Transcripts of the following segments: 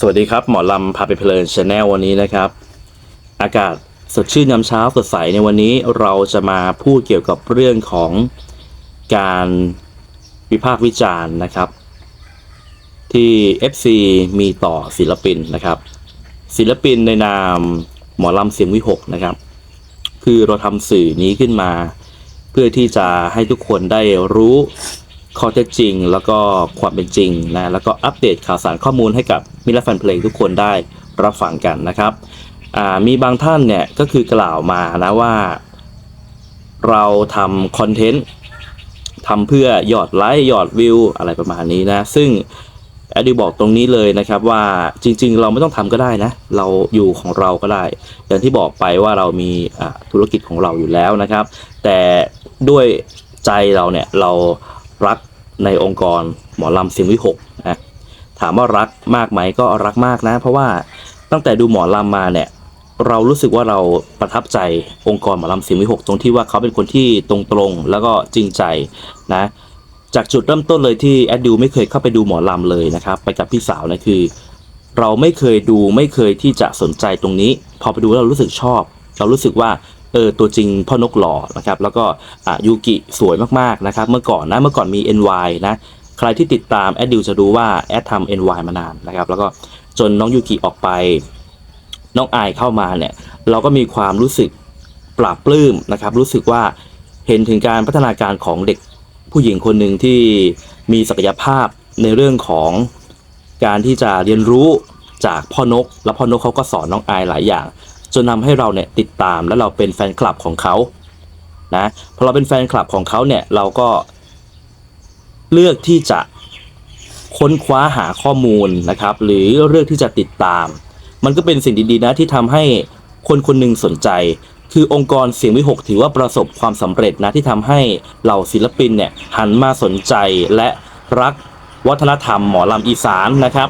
สวัสดีครับ หมอลำพาไปเพลินชาแนลวันนี้นะครับ อากาศสดชื่นยามเช้าสดใสในวันนี้เราจะมาพูดเกี่ยวกับเรื่องของการวิพากษ์วิจารณ์นะครับ ที่ FC มีต่อศิลปินนะครับ ศิลปินในนามหมอลำเสียงวิหกนะครับ คือเราทำสื่อนี้ขึ้นมา เพื่อที่จะให้ทุกคนได้รู้ ข้อเท็จจริง แล้วก็ความเป็นจริงนะแล้วก็อัปเดตข่าวสารข้อมูลให้กับมิรแลแฟนเพลงทุกคนได้รับฟังกันนะครับมีบางท่านเนี่ยก็คือกล่าวมานะว่า เราทำคอนเทนต์ทำเพื่อยอดไลค์ยอดวิวอะไรประมาณนี้นะ ซึ่งแอดดิบอกตรงนี้เลยนะครับว่าจริงๆ เราไม่ต้องทำก็ได้นะ เราอยู่ของเราก็ได้ อย่างที่บอกไปว่าเรามีธุรกิจของเราอยู่แล้วนะครับ แต่ด้วยใจเราเนี่ยเรา รักในองค์กรหมอลำเสียงวิหกนะถามว่ารักมากไหมก็รักมากนะ เพราะว่าตั้งแต่ดูหมอลำมาเนี่ยเรารู้สึกว่าเราประทับใจองค์กรหมอลำเสียงวิหกตรงที่ว่าเขาเป็นคนที่ตรงๆแล้วก็จริงใจนะจากจุดเริ่มต้นเลยที่แอดดิวไม่เคยเข้าไปดูหมอลำเลยนะครับไปกับพี่สาวนะคือ เราไม่เคยดูไม่เคยที่จะสนใจตรงนี้ พอไปดูแล้วเรารู้สึกชอบ เรารู้สึกว่า เออตัวจริงพ่อนกหล่อนะครับแล้วก็ยูกิสวยมากๆนะครับเมื่อก่อนนะเมื่อก่อนมี NY นะใครที่ติดตามแอดดิวจะรู้ว่าแอดทำ NY มานานนะครับแล้วก็จนน้องยูกิออกไปน้องอายเข้ามาเนี่ยเราก็มีความรู้สึกปราบปลื้มนะครับรู้สึกว่าเห็นถึงการพัฒนาการของเด็กผู้หญิงคนหนึ่งที่มีศักยภาพในเรื่องของการที่จะเรียนรู้จากพ่อนก แล้วพ่อนกเขาก็สอนน้องอายหลายอย่าง จนทำให้เราเนี่ยติดตามและเราเป็นแฟนคลับของเขานะพอเราเป็นแฟนคลับของเขาเนี่ยเราก็เลือกที่จะค้นคว้าหาข้อมูลนะครับ หรือเลือกที่จะติดตาม มันก็เป็นสิ่งดีๆนะที่ทำให้คนคนหนึ่งสนใจ คือองค์กรเสียงวิหกถือว่าประสบความสำเร็จนะที่ทำให้เหล่าศิลปินเนี่ยหันมาสนใจและรักวัฒนธรรมหมอลำอีสานนะครับ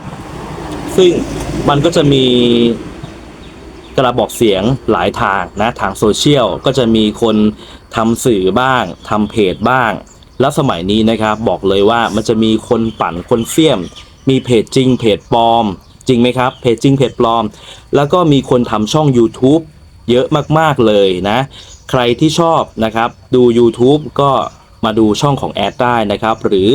ซึ่งมันก็จะมี กระบอกเสียงหลายทางนะทางโซเชียลก็จะมีคนทำสื่อบ้างทำเพจบ้าง แล้วสมัยนี้นะครับบอกเลยว่ามันจะมีคนปั่นคนเสี่ยม มีเพจจริงเพจปลอม จริงไหมครับเพจจริงเพจปลอม แล้วก็มีคนทำช่อง YouTube เยอะมากๆเลยนะ ใครที่ชอบนะครับดู YouTube ก็มาดูช่องของแอดได้นะครับ หรือ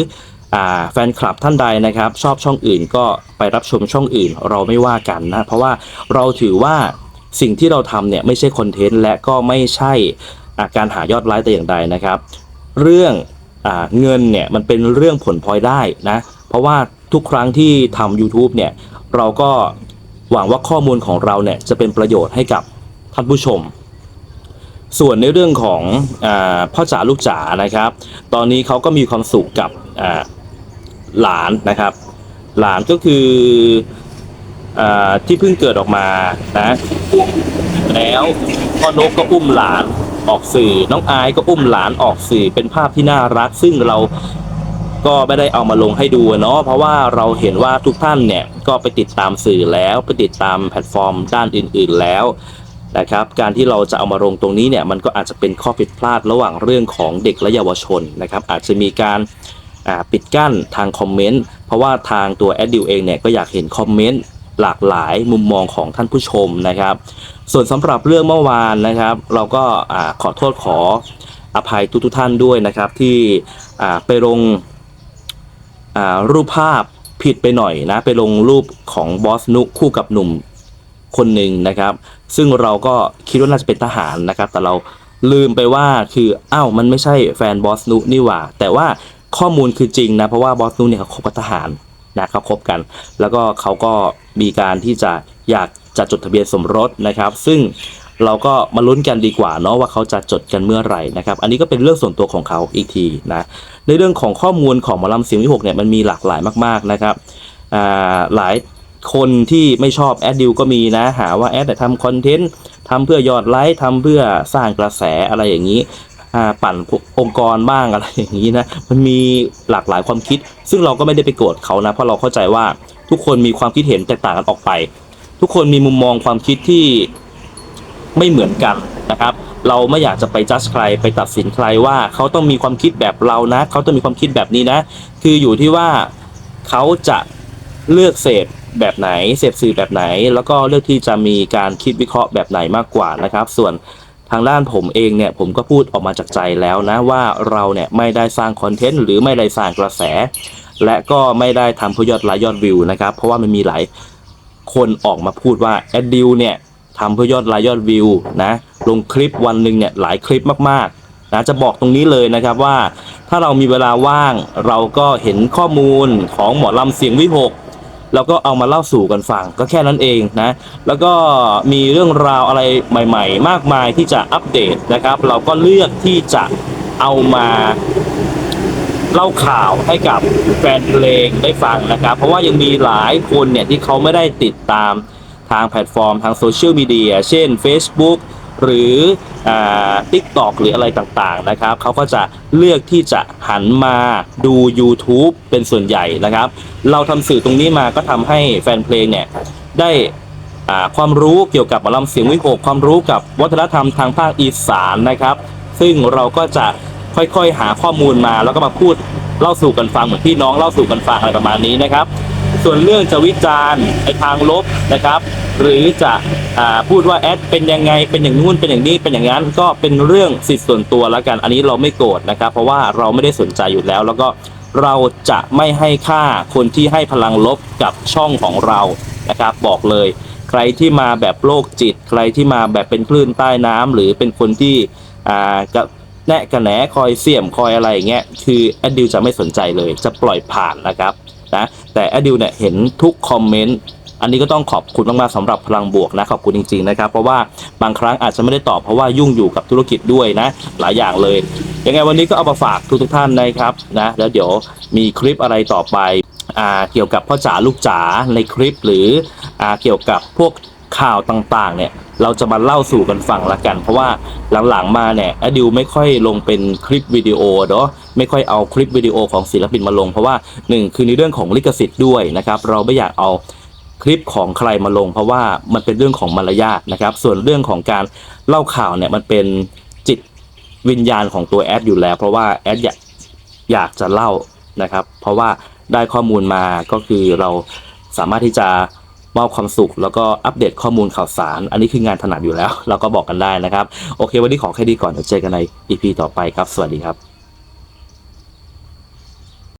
แฟนคลับท่านใดนะครับ ชอบช่องอื่นก็ไปรับชมช่องอื่น เราไม่ว่ากันนะ เพราะว่าเราถือว่า สิ่งที่เราทำเนี่ยไม่ใช่คอนเทนต์และก็ไม่ใช่าการหายอดไลค์แต่อย่างใดนะครับ เรื่องอเงินเนี่ยมันเป็นเรื่องผลพลอยได้นะ เพราะว่าทุกครั้งที่ทำ YouTube เนี่ยเราก็หวังว่าข้อมูลของเราเนี่ยจะเป็นประโยชน์ให้กับท่านผู้ชม ส่วนในเรื่องของอพ่อจ๋าลูกจ๋านะครับ ตอนนี้เขาก็มีความสุขกับหลานนะครับ หลานก็คือ ที่เพิ่งเกิดออกมานะ แล้วพ่อนกก็อุ้มหลานออกสื่อ น้องอายก็อุ้มหลานออกสื่อเป็นภาพที่น่ารัก ซึ่งเราก็ไม่ได้เอามาลงให้ดูเนาะเพราะว่าเราเห็นว่าทุกท่านเนี่ยก็ไปติดตามสื่อแล้วไปติดตามแพลตฟอร์มด้านอื่น ๆแล้วนะครับการที่เราจะเอามาลงตรงนี้เนี่ยมันก็อาจจะเป็นข้อผิดพลาดระหว่างเรื่องของเด็กและเยาวชนนะครับอาจจะมีการปิดกั้นทางคอมเมนต์เพราะว่าทางตัวแอดดิวเองเนี่ยก็อยากเห็นคอมเมนต์ หลากหลายมุมมองของท่านผู้ชมนะครับ ส่วนสำหรับเรื่องเมื่อวานนะครับ เราก็ขอโทษขออภัยทุกๆท่านด้วยนะครับ ที่ไปลงรูปภาพผิดไปหน่อยนะ ไปลงรูปของบอสนุกคู่กับหนุ่มคนหนึ่งนะครับ ซึ่งเราก็คิดว่าน่าจะเป็นทหารนะครับ แต่เราลืมไปว่าคืออ้าวมันไม่ใช่แฟนบอสนุนี่หว่า แต่ว่าข้อมูลคือจริงนะ เพราะว่าบอสนุเนี่ยเขาคบกับทหาร นะเขาคบกัน แล้วก็เขาก็มีการที่จะอยากจะจดทะเบียนสมรสนะครับ ซึ่งเราก็มาลุ้นกันดีกว่าเนาะว่าเขาจะจดกันเมื่อไหร่นะครับ อันนี้ก็เป็นเรื่องส่วนตัวของเขาอีกทีนะในเรื่องของข้อมูลของหมอลำเสียงวิหกเนี่ยมันมีหลากหลายมากๆนะครับอ่าหลายคนที่ไม่ชอบแอดดิวก็มีนะ หาว่าแอดแต่ทำคอนเทนต์ทำเพื่อยอดไลค์ทำเพื่อสร้างกระแสอะไรอย่างนี้ ปั่นองค์กรบ้างอะไรอย่างนี้นะมันมีหลากหลายความคิด ซึ่งเราก็ไม่ได้ไปโกรธเขานะเพราะเราเข้าใจว่าทุกคนมีความคิดเห็นแตกต่างกันออกไป ทุกคนมีมุมมองความคิดที่ไม่เหมือนกันนะครับ เราไม่อยากจะไปจัดใครไปตัดสินใครว่าเขาต้องมีความคิดแบบเรานะเขาต้องมีความคิดแบบนี้นะ คืออยู่ที่ว่าเขาจะเลือกเสพแบบไหนเสพสื่อแบบไหน แล้วก็เลือกที่จะมีการคิดวิเคราะห์แบบไหนมากกว่านะครับ ส่วน ทางด้านผมเองเนี่ยผมก็พูดออกมาจากใจแล้วนะว่าเราเนี่ยไม่ได้สร้างคอนเทนต์หรือไม่ได้สร้างกระแส และก็ไม่ได้ทำเพื่อยอดไลค์ยอดวิวนะครับเพราะว่ามันมีหลายคนออกมาพูดว่าแอดดิวเนี่ยทำเพื่อยอดไลค์ยอดวิวนะลงคลิปวันหนึ่งเนี่ยหลายคลิปมากๆนะจะบอกตรงนี้เลยนะครับว่า ถ้าเรามีเวลาว่างเราก็เห็นข้อมูลของหมอลำเสียงวิหก แล้วก็เอามาเล่าสู่กันฟังก็แค่นั้นเองนะแล้วก็มีเรื่องราวอะไรใหม่ ๆ มากมายที่จะอัปเดตนะครับ เราก็เลือกที่จะเอามาเล่าข่าวให้กับแฟนเพลงได้ฟังนะครับ เพราะว่ายังมีหลายคนเนี่ยที่เขาไม่ได้ติดตามทางแพลตฟอร์มทางโซเชียลมีเดียเช่น Facebook หรืออ่า TikTok หรืออะไรต่างๆนะครับเขาก็จะเลือกที่จะหันมาดู YouTube เป็นส่วนใหญ่นะครับ เราทำสื่อตรงนี้มาก็ทำให้แฟนเพลงเนี่ยได้ความรู้เกี่ยวกับหมอลำเสียงวิหกความรู้กับวัฒนธรรมทางภาคอีสานนะครับ ซึ่งเราก็จะค่อยๆหาข้อมูลมาแล้วก็มาพูดเล่าสู่กันฟังเหมือนพี่น้องเล่าสู่กันฟังอะไรประมาณนี้นะครับ ส่วนเรื่องจะวิจารณ์ในทางลบนะครับ หรือจะอพูดว่าแอดเป็นยังไงเป็นอย่างนู้นเป็นอย่างนี้เป็นอย่างนั้นก็เป็นเรื่องสิทธิส่วนตัวแล้วกัน อันนี้เราไม่โกรธนะครับ เพราะว่าเราไม่ได้สนใจอยู่แล้ว แล้วก็เราจะไม่ให้ค่าคนที่ให้พลังลบกับช่องของเรานะครับบอกเลย ใครที่มาแบบโรคจิต ใครที่มาแบบเป็นคลื่นใต้น้ำหรือเป็นคนที่อ่าจะแนะกระแหนคอยเสี่ยมคอยอะไรอย่างเงี้ยคือแอดดิวจะไม่สนใจเลยจะปล่อยผ่านนะครับ นะแต่แอดดิวเนี่ยเห็นทุกคอมเมนต์อันนี้ก็ต้องขอบคุณมากๆสำหรับพลังบวกนะขอบคุณจริงๆนะครับเพราะว่าบางครั้งอาจจะไม่ได้ตอบเพราะว่ายุ่งอยู่กับธุรกิจด้วยนะ หลายอย่างเลยยังไงวันนี้ก็เอามาฝากทุกๆท่านนะครับนะแล้วเดี๋ยวมีคลิปอะไรต่อไปอ่าเกี่ยวกับพ่อจ๋าลูกจ๋าในคลิปหรืออ่าเกี่ยวกับพวก ข่าวต่างๆ เนี่ย เราจะมาเล่าสู่กันฟังละกัน เพราะว่าหลังๆมาเนี่ยอดิวไม่ค่อยลงเป็นคลิปวิดีโอเนาะไม่ค่อยเอาคลิปวิดีโอของศิลปินมาลง เพราะว่าหนึ่งคือในเรื่องของลิขสิทธิ์ด้วยนะครับ เราไม่อยากเอาคลิปของใครมาลง เพราะว่ามันเป็นเรื่องของมารยาทนะครับ ส่วนเรื่องของการเล่าข่าวเนี่ยมันเป็นจิตวิญญาณของตัวแอดอยู่แล้ว เพราะว่าแอดอยากอยากจะเล่านะครับ เพราะว่าได้ข้อมูลมาก็คือเราสามารถที่จะ มอบความสุข แล้วก็อัปเดตข้อมูลข่าวสาร อันนี้คืองานถนัดอยู่แล้ว เราก็บอกกันได้นะครับ โอเค วันนี้ขอแค่นี้ก่อนเดี๋ยวเจอกันใน EP ต่อไปครับ สวัสดีครับ